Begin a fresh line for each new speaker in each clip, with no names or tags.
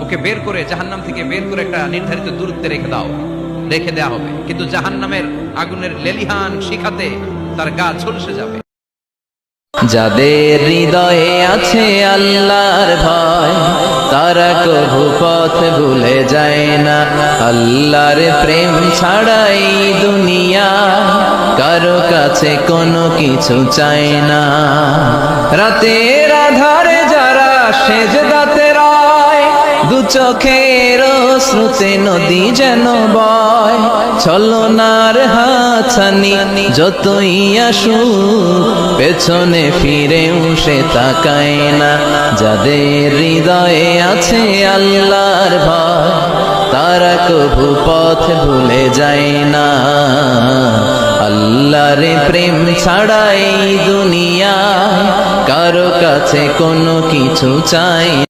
ওকে বের করে জাহান্নাম থেকে বের করে একটা নির্ধারিত দূরত্বে রেখে দাও। রেখে দেওয়া হবে। কিন্তু জাহান্নামের আগুনের লেলিহান শিখাতে তার গা ঝলসে যাবে।
যাদের হৃদয়ে আছে আল্লাহর ভয়, তারা কভু পথ ভুলে যায় না। আল্লাহর প্রেম ছাড়াই দুনিয়া কারও কাছে কোনো কিছু চায় না। রাতের আধারে যারা সেজদাতে রায় দু চোখের শ্রুতে নদী যেন বয়, ছলনার হাছানি যতই আসু পেছনে ফিরে সে তাকায় না। যাদের হৃদয়ে আছে আল্লাহর ভয়, তারা কভু পথ ভুলে যায় না। আল্লাহর প্রেম ছাড়াই দুনিয়া কারও কাছে কোনো কিছু চাই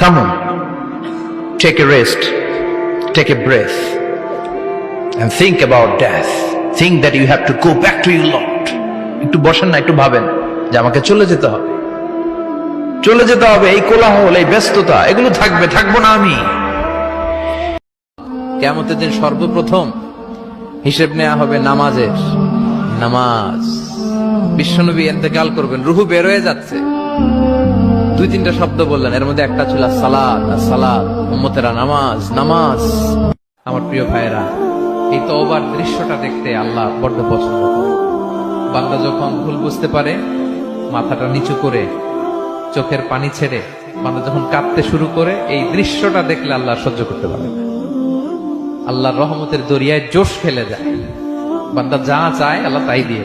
থামুন take a rest take a breath and think about death. Think that you have to go back to your lord একটু বসেন না, একটু ভাবেন যে আমাকে চলে যেতে হবে। চলে যেতে হবে, এই কোলাহল, এই ব্যস্ততা, এগুলো থাকবে, থাকব না আমি। কেমতের দিন সর্বপ্রথম হিসেব নেওয়া হবে নামাজের। নামাজ। বিশ্বনবী এতেকাল করবেন, রুহু বের হয়ে যাচ্ছে। দুই তিনটা শব্দ বললেন। এর মধ্যে একটা ছিল সালাদ সালাদ উম্মতেরা নামাজ নামাজ। আমার প্রিয় ভাইয়েরা, এই তওবার দৃশ্যটা দেখতে আল্লাহ বড্ড পছন্দ করে বান্দা যখন ভুল বুঝতে পারে, মাথাটা নিচু করে, চোখের পানি ছেড়ে বান্দা যখন কাঁদতে শুরু করে, এই দৃশ্যটা দেখলে আল্লাহ সহ্য করতে পারে না। আল্লাহর রহমতের দরিয়ায় জোশ ফেলে যায়। বান্দা যা চায়, আল্লাহ তাই দিয়ে।